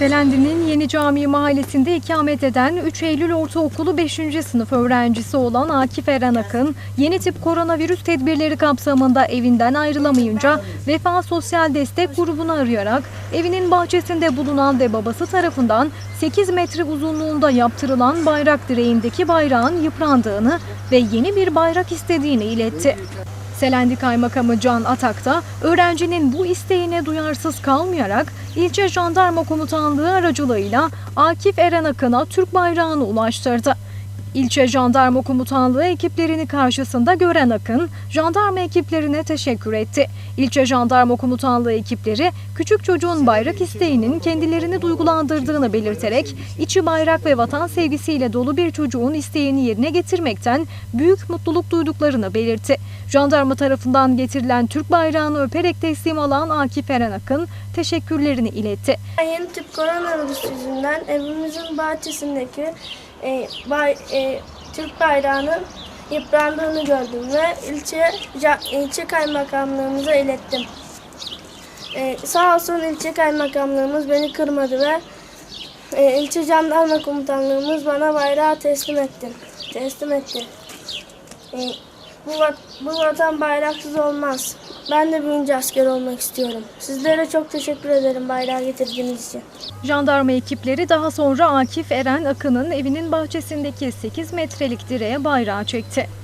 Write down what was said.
Selendi'nin Yeni Cami mahallesinde ikamet eden 3 Eylül Ortaokulu 5. sınıf öğrencisi olan Akif Eren Akın, yeni tip koronavirüs tedbirleri kapsamında evinden ayrılamayınca Vefa Sosyal Destek grubunu arayarak evinin bahçesinde bulunan ve babası tarafından 8 metre uzunluğunda yaptırılan bayrak direğindeki bayrağın yıprandığını ve yeni bir bayrak istediğini iletti. Selendi Kaymakamı Can Atak da öğrencinin bu isteğine duyarsız kalmayarak ilçe jandarma komutanlığı aracılığıyla Akif Eren Akın'a Türk bayrağını ulaştırdı. İlçe jandarma komutanlığı ekiplerini karşısında gören Akın, jandarma ekiplerine teşekkür etti. İlçe jandarma komutanlığı ekipleri küçük çocuğun bayrak isteğinin kendilerini duygulandırdığını belirterek içi bayrak ve vatan sevgisiyle dolu bir çocuğun isteğini yerine getirmekten büyük mutluluk duyduklarını belirtti. Jandarma tarafından getirilen Türk bayrağını öperek teslim alan Akif Eren Akın teşekkürlerini iletti. Yeni tip koronavirüs yüzünden evimizin bahçesindeki e, bay, e, Türk bayrağının yıprandığını gördüm ve ilçe, ilçe kaymakamlığımıza ilettim. E, sağ olsun ilçe kaymakamlığımız beni kırmadı ve e, ilçe jandarma komutanlığımız bana bayrağı teslim etti. Teslim etti. E, bu, bu vatan bayraksız olmaz. Ben de büyünce asker olmak istiyorum. Sizlere çok teşekkür ederim bayrağı getirdiğiniz için. Jandarma ekipleri daha sonra Akif Eren Akın'ın evinin bahçesindeki 8 metrelik direğe bayrağı çekti.